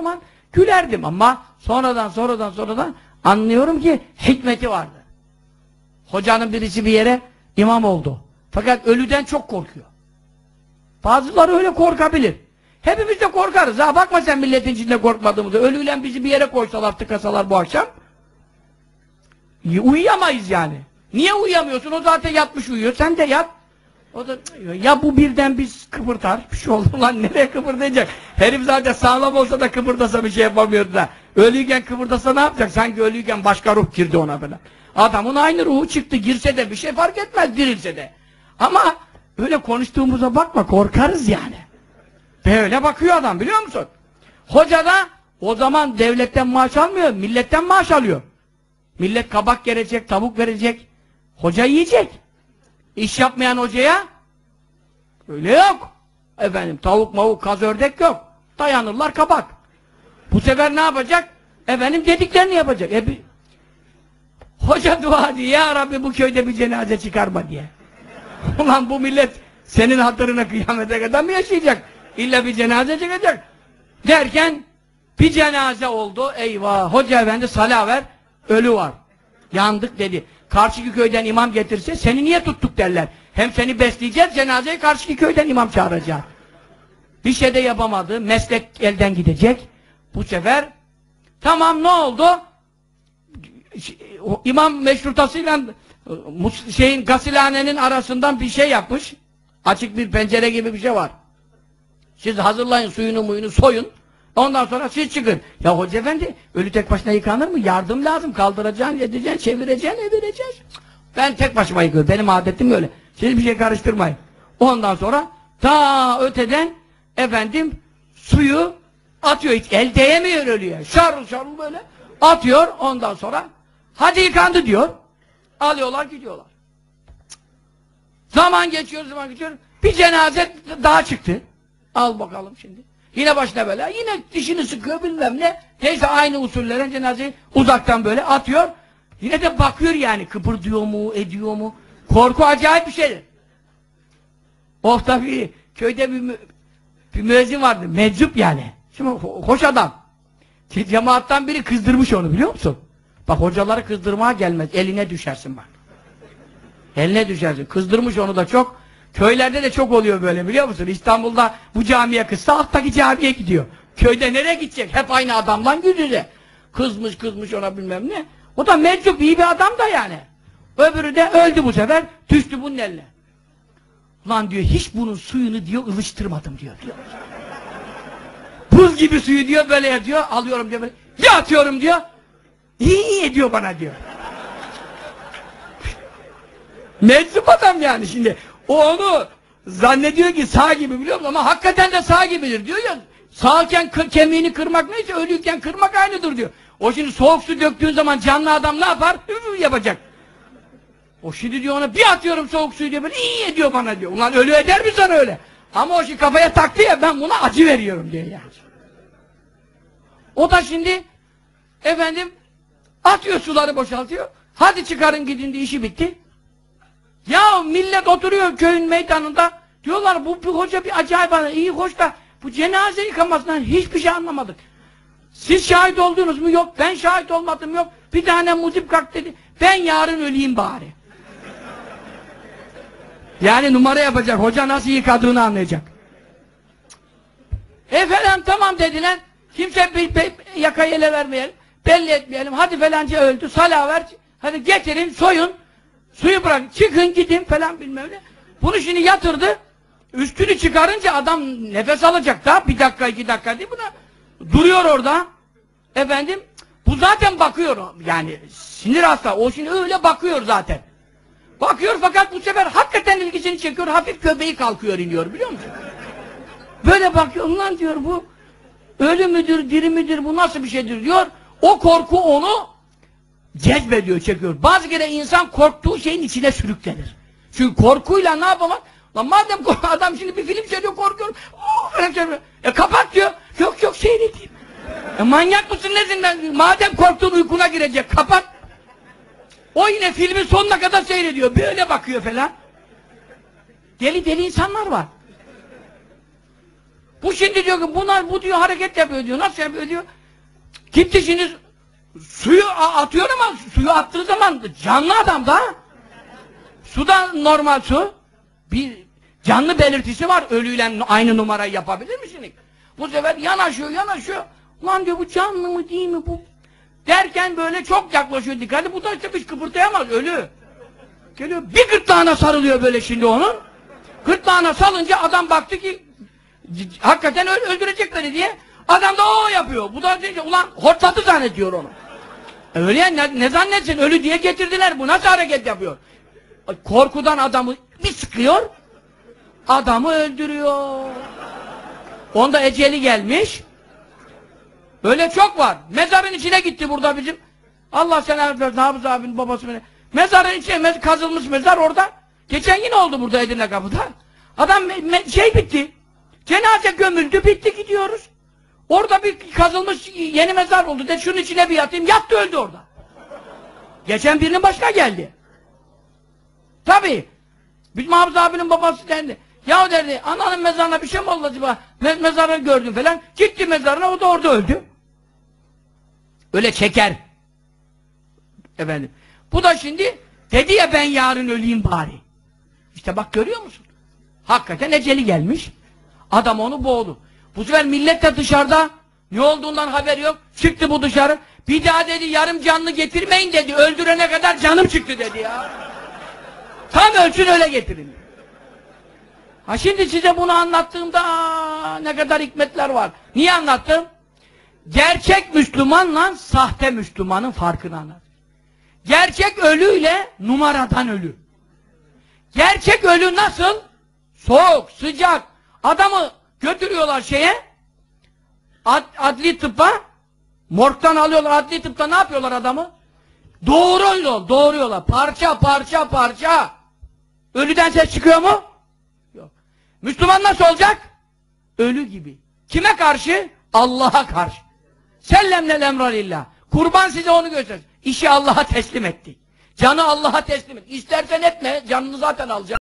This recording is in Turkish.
zaman gülerdim ama sonradan sonradan sonradan anlıyorum ki hikmeti vardı. Hocanın birisi bir yere imam oldu. Fakat ölüden çok korkuyor. Bazıları öyle korkabilir. Hepimiz de korkarız. Ha bakma sen milletin içinde korkmadığımızı. Ölüyle bizi bir yere koysalar, tıkasalar bu akşam uyuyamayız yani. Niye uyuyamıyorsun? O zaten yatmış uyuyor. Sen de yat. O da ya bu birden biz kıpırtar. Bir şey oldu lan nereye kıpırdayacak? Herif zaten sağlam olsa da kıpırdasa bir şey yapamıyordu da. Ölüyken kıpırdasa ne yapacak? Sanki ölüyken başka ruh girdi ona falan. Adamın aynı ruhu çıktı. Girse de bir şey fark etmez dirilse de. Ama öyle konuştuğumuza bakma korkarız yani. Böyle bakıyor adam biliyor musun? Hoca da o zaman devletten maaş almıyor, milletten maaş alıyor. Millet kabak verecek, tavuk verecek. Hoca yiyecek. İş yapmayan hocaya öyle yok. Efendim tavuk mavuk kaz ördek yok. Dayanırlar kabak. Bu sefer ne yapacak? Efendim dediklerini yapacak. E bir... Hoca dua ediyor. Ya Rabbi bu köyde bir cenaze çıkarma diye. Ulan bu millet senin hatırına kıyamete kadar mı yaşayacak? İlla bir cenaze çıkacak. Derken bir cenaze oldu. Eyvah! Hoca efendi salah ver. Ölü var. Yandık dedi. Karşıki köyden imam getirse seni niye tuttuk derler. Hem seni besleyeceğiz cenazeyi karşıki köyden imam çağıracağız. Bir şey de yapamadı. Meslek elden gidecek. Bu sefer tamam ne oldu? İmam meşrutasıyla şeyin gasilhanenin arasından bir şey yapmış. Açık bir pencere gibi bir şey var. Siz hazırlayın suyunu muyunu soyun. Ondan sonra siz çıkın. Ya hoca efendi ölü tek başına yıkanır mı? Yardım lazım. Kaldıracaksın, edeceksin, çevireceksin, evireceksin. Ben tek başıma yıkıyorum. Benim adetim öyle. Siz bir şey karıştırmayın. Ondan sonra ta öteden efendim suyu atıyor. Hiç el değemiyor ölüye. Şarıl şarıl böyle atıyor. Ondan sonra hadi yıkandı diyor. Alıyorlar gidiyorlar. Zaman geçiyor, zaman geçiyor. Bir cenaze daha çıktı. Al bakalım şimdi. Yine başına böyle. Yine dişini sıkıyor bilmem ne. Neyse aynı usullerin cenazeyi uzaktan böyle atıyor. Yine de bakıyor yani. Kıpırdıyor mu, ediyor mu? Korku acayip bir şeydir. Oh tabii köyde bir, mü- bir müezzin vardı. Meczup yani. Şimdi ho- hoş adam. Ce- Cemaattan biri kızdırmış onu biliyor musun? Bak hocaları kızdırmaya gelmez. Eline düşersin bak. Eline düşersin. Kızdırmış onu da çok. Köylerde de çok oluyor böyle biliyor musun? İstanbul'da bu camiye kızsa alttaki camiye gidiyor. Köyde nereye gidecek? Hep aynı adamla yüz yüze. Kızmış kızmış ona bilmem ne. O da meczup iyi bir adam da yani. Öbürü de öldü bu sefer. Düştü bunun eline. Lan diyor hiç bunun suyunu diyor ılıştırmadım diyor. diyor. Buz gibi suyu diyor böyle yapıyor. Alıyorum diyor böyle. Bir atıyorum diyor. İyi ediyor bana diyor. Meczup adam yani şimdi. O onu zannediyor ki sağ gibi biliyor musun? Ama hakikaten de sağ gibidir diyor ya. Sağken kemiğini kırmak neyse ölüyken kırmak aynıdır diyor. O şimdi soğuk su döktüğün zaman canlı adam ne yapar? Üf yapacak. O şimdi diyor ona bir atıyorum soğuk suyu diyor böyle iyi ediyor bana diyor. Ulan ölü eder mi sana öyle? Ama o şimdi kafaya taktı ya ben buna acı veriyorum diyor yani. O da şimdi efendim atıyor suları boşaltıyor. Hadi çıkarın gidin diye işi bitti. Ya millet oturuyor köyün meydanında. Diyorlar bu, bu hoca bir acayip adam. iyi hoş da bu cenaze yıkamasından hiçbir şey anlamadık. Siz şahit oldunuz mu? Yok. Ben şahit olmadım yok. Bir tane muzip kalk dedi. Ben yarın öleyim bari. Yani numara yapacak. Hoca nasıl yıkadığını anlayacak. E falan tamam dediler. Kimse bir, bir, yakayı ele vermeyelim. Belli etmeyelim. Hadi falanca öldü. Salah ver. Hadi getirin soyun. Suyu bırak. Çıkın gidin falan bilmem ne. Bunu şimdi yatırdı. Üstünü çıkarınca adam nefes alacak da. Bir dakika iki dakika değil buna. Duruyor orada. Efendim. Bu zaten bakıyor. Yani sinir hasta. O şimdi öyle bakıyor zaten. Bakıyor fakat bu sefer hakikaten ilgisini çekiyor. Hafif göbeği kalkıyor iniyor biliyor musun? Böyle bakıyor lan diyor bu ölü müdür diri midir bu nasıl bir şeydir diyor. O korku onu cezbediyor çekiyor. Bazı kere insan korktuğu şeyin içine sürüklenir. Çünkü korkuyla ne yapamaz? Lan madem adam şimdi bir film seyrediyor korkuyorum. Oh. E kapat diyor. Yok yok seyredeyim. E manyak mısın nesin? Madem korktun uykuna girecek kapat. O yine filmin sonuna kadar seyrediyor. Böyle bakıyor falan. Deli deli insanlar var. Bu şimdi diyor ki bunlar bu diyor hareket yapıyor diyor. Nasıl yapıyor diyor. Gitti şimdi suyu atıyor ama suyu attığı zaman canlı adam da suda normal su bir canlı belirtisi var. Ölüyle aynı numarayı yapabilir misiniz? Bu sefer yanaşıyor yanaşıyor. Lan diyor bu canlı mı değil mi bu? Derken böyle çok yaklaşıyor dikkatli. Bu da işte hiç kıpırtayamaz ölü. Geliyor bir gırtlağına sarılıyor böyle şimdi onun. Gırtlağına salınca adam baktı ki hakikaten öl- öldürecek beni diye. Adam da o yapıyor. Bu da deyince ulan hortladı zannediyor onu. E Öyle ya ne, ne zannetsin ölü diye getirdiler bu nasıl hareket yapıyor? Ay, Korkudan adamı bir sıkıyor. Adamı öldürüyor. Onda eceli gelmiş. Öyle çok var. Mezarın içine gitti burada bizim. Allah sen versin Hafız abinin babası beni. Mezarın içine mez kazılmış mezar orada. Geçen yine oldu burada Edirne kapıda. Adam şey bitti. Cenaze gömüldü bitti gidiyoruz. Orada bir kazılmış yeni mezar oldu. De şunun içine bir yatayım. Yattı öldü orada. Geçen birinin başına geldi. Tabii. Bizim Hafız abinin babası derdi. Ya derdi ananın mezarına bir şey mi oldu acaba? Me mezarını gördüm falan. Gitti mezarına o da orada öldü. Öyle çeker. Efendim. Bu da şimdi dedi ya ben yarın öleyim bari. İşte bak görüyor musun? Hakikaten eceli gelmiş. Adam onu boğdu. Bu sefer millet de dışarıda ne olduğundan haberi yok. Çıktı bu dışarı. Bir daha dedi yarım canlı getirmeyin dedi. Öldürene kadar canım çıktı dedi ya. Tam ölsün öyle getirin. Ha şimdi size bunu anlattığımda aa, ne kadar hikmetler var. Niye anlattım? Gerçek Müslümanla sahte Müslümanın farkını anlat. Gerçek ölüyle numaradan ölü. Gerçek ölü nasıl? Soğuk, sıcak. Adamı götürüyorlar şeye, ad, adli tıbba, morgdan alıyorlar adli tıpta ne yapıyorlar adamı? Doğruyorlar, doğruyorlar. Parça, parça, parça. Ölüden ses çıkıyor mu? Yok. Müslüman nasıl olacak? Ölü gibi. Kime karşı? Allah'a karşı. Sellemnel emralillah. Kurban size onu göster. İşi Allah'a teslim ettik. Canı Allah'a teslim et. İstersen etme, canını zaten alacak.